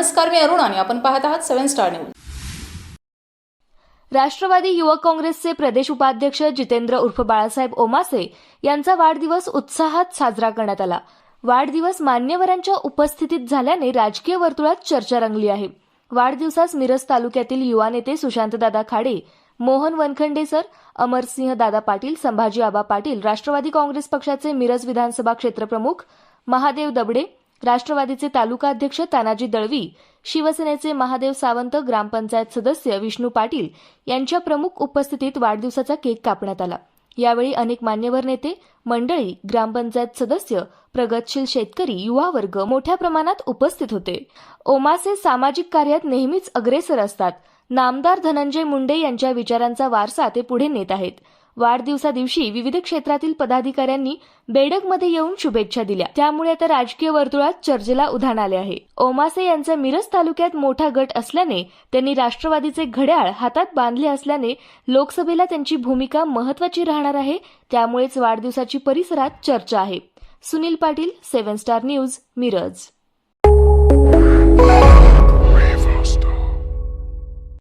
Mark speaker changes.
Speaker 1: नमस्कार मी अरुण आणि आपण पाहत आहात सेव्हन स्टार न्यूज.
Speaker 2: राष्ट्रवादी युवक काँग्रेसचे प्रदेश उपाध्यक्ष जितेंद्र उर्फ बाळासाहेब ओमासे यांचा वाढदिवस उत्साहात साजरा करण्यात आला. वाढदिवस मान्यवरांच्या उपस्थितीत झाल्याने राजकीय वर्तुळात चर्चा रंगली आहे. वाढदिवसास मिरज तालुक्यातील युवा नेते सुशांतदादा खाडे मोहन वनखंडे सर अमरसिंह दादा पाटील संभाजी आबा पाटील राष्ट्रवादी काँग्रेस पक्षाचे मिरज विधानसभा क्षेत्रप्रमुख महादेव दबडे राष्ट्रवादीचे तालुका अध्यक्ष तानाजी दळवी शिवसेनेचे महादेव सावंत ग्रामपंचायत सदस्य विष्णू पाटील यांच्या प्रमुख उपस्थितीत वाढदिवसाचा केक कापण्यात आला. यावेळी अनेक मान्यवर नेते मंडळी ग्रामपंचायत सदस्य प्रगतशील शेतकरी युवा वर्ग मोठ्या प्रमाणात उपस्थित होते. ओमासे सामाजिक कार्यात नेहमीच अग्रेसर असतात. नामदार धनंजय मुंडे यांच्या विचारांचा वारसा ते पुढे नेत आहेत. वाढदिवसादिवशी विविध क्षेत्रातील पदाधिकाऱ्यांनी बेडकमध्ये येऊन शुभेच्छा दिल्या. त्यामुळे आता राजकीय वर्तुळात चर्चेला उधाण आले आहे. ओमासे यांचा मिरज तालुक्यात मोठा गट असल्याने त्यांनी राष्ट्रवादीचे घड्याळ हातात बांधले असल्याने लोकसभेला त्यांची भूमिका महत्वाची राहणार आहे. त्यामुळेच वाढदिवसाची परिसरात चर्चा आहे. Sunil Patil seven star news Miraj.